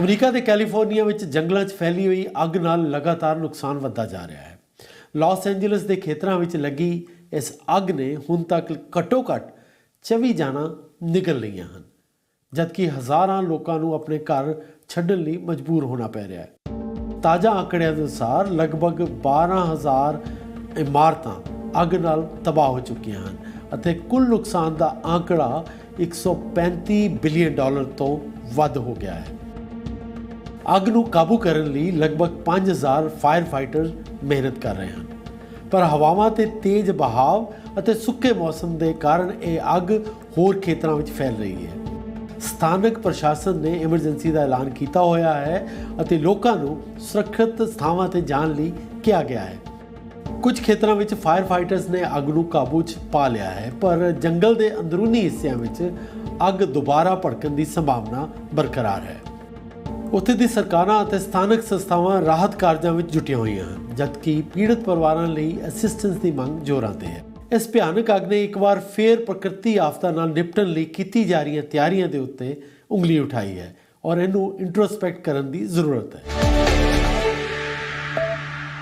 America ਦੇ California ਵਿੱਚ ਜੰਗਲਾਂ 'ਚ ਫੈਲੀ ਹੋਈ ਅੱਗ ਨਾਲ ਲਗਾਤਾਰ ਨੁਕਸਾਨ ਵੱਧਦਾ ਜਾ ਰਿਹਾ ਹੈ। ਲਾਸ ਐਂਜਲਸ ਦੇ ਖੇਤਰਾਂ ਵਿੱਚ ਲੱਗੀ ਇਸ ਅੱਗ ਨੇ ਹੁਣ ਤੱਕ ਘੱਟੋ-ਘੱਟ 24 ਜਾਨਾਂ ਨਿਕਲ ਲਈਆਂ ਹਨ, ਜਦਕਿ ਹਜ਼ਾਰਾਂ ਲੋਕਾਂ ਨੂੰ ਆਪਣੇ ਘਰ ਛੱਡਣ ਲਈ ਮਜਬੂਰ ਹੋਣਾ ਪੈ ਰਿਹਾ ਹੈ। ਤਾਜ਼ਾ ਆંકੜਿਆਂ ਅਨੁਸਾਰ ਲਗਭਗ 12000 ਇਮਾਰਤਾਂ ਅੱਗ ਨਾਲ ਤਬਾਹ ਹੋ ਚੁੱਕੀਆਂ ਹਨ ਅਤੇ ਕੁੱਲ ਨੁਕਸਾਨ ਦਾ ਆંકੜਾ 135 ਬਿਲੀਅਨ ਡਾਲਰ ਤੋਂ ਵੱਧ ਹੋ ਗਿਆ ਹੈ। ਅੱਗ ਨੂੰ ਕਾਬੂ ਕਰਨ ਲਈ ਲਗਭਗ 5000 ਫਾਇਰ ਫਾਈਟਰ ਮਿਹਨਤ ਕਰ ਰਹੇ ਹਨ। ਪਰ ਹਵਾਵਾਂ ਤੇ ਤੇਜ਼ ਬਹਾਵ ਅਤੇ ਸੁੱਕੇ ਮੌਸਮ ਦੇ ਕਾਰਨ ਇਹ ਅੱਗ ਹੋਰ ਖੇਤਰਾਂ ਵਿੱਚ ਫੈਲ ਰਹੀ ਹੈ। ਸਥਾਨਕ ਪ੍ਰਸ਼ਾਸਨ ਨੇ ਐਮਰਜੈਂਸੀ ਦਾ ਐਲਾਨ ਕੀਤਾ ਹੋਇਆ ਹੈ ਅਤੇ ਲੋਕਾਂ ਨੂੰ ਸੁਰੱਖਿਅਤ ਥਾਵਾਂ ਤੇ ਜਾਣ ਲਈ ਕਿਹਾ ਗਿਆ ਹੈ। ਕੁਝ ਖੇਤਰਾਂ ਵਿੱਚ ਫਾਇਰ ਫਾਈਟਰਸ ਨੇ ਅੱਗ ਨੂੰ ਕਾਬੂ 'ਚ ਪਾ ਲਿਆ ਹੈ, ਪਰ ਜੰਗਲ ਦੇ ਅੰਦਰੂਨੀ ਹਿੱਸਿਆਂ ਵਿੱਚ ਅੱਗ ਦੁਬਾਰਾ ਭੜਕਣ ਦੀ ਸੰਭਾਵਨਾ ਬਰਕਰਾਰ ਹੈ। ਉੱਥੇ ਦੀ ਸਰਕਾਰਾਂ ਅਤੇ ਸਥਾਨਕ ਸੰਸਥਾਵਾਂ ਰਾਹਤ ਕਾਰਜਾਂ ਵਿੱਚ ਜੁਟੀਆਂ ਹੋਈਆਂ ਹਨ, ਜਦਕਿ ਪੀੜਤ ਪਰਿਵਾਰਾਂ ਲਈ ਅਸਿਸਟੈਂਸ ਦੀ ਮੰਗ ਜ਼ੋਰਾਂ ਤੇ ਹੈ। ਇਸ ਭਿਆਨਕ ਅੱਗ ਨੇ ਇੱਕ ਵਾਰ ਫੇਰ ਪ੍ਰਕਿਰਤੀ ਆਫਤਾਂ ਨਾਲ ਨਿਪਟਣ ਲਈ ਕੀਤੀ ਜਾ ਰਹੀਆਂ ਤਿਆਰੀਆਂ ਦੇ ਉੱਤੇ ਉਂਗਲੀ ਉਠਾਈ ਹੈ ਔਰ ਇਹਨੂੰ ਇੰਟਰੋਸਪੈਕਟ ਕਰਨ ਦੀ ਜ਼ਰੂਰਤ ਹੈ।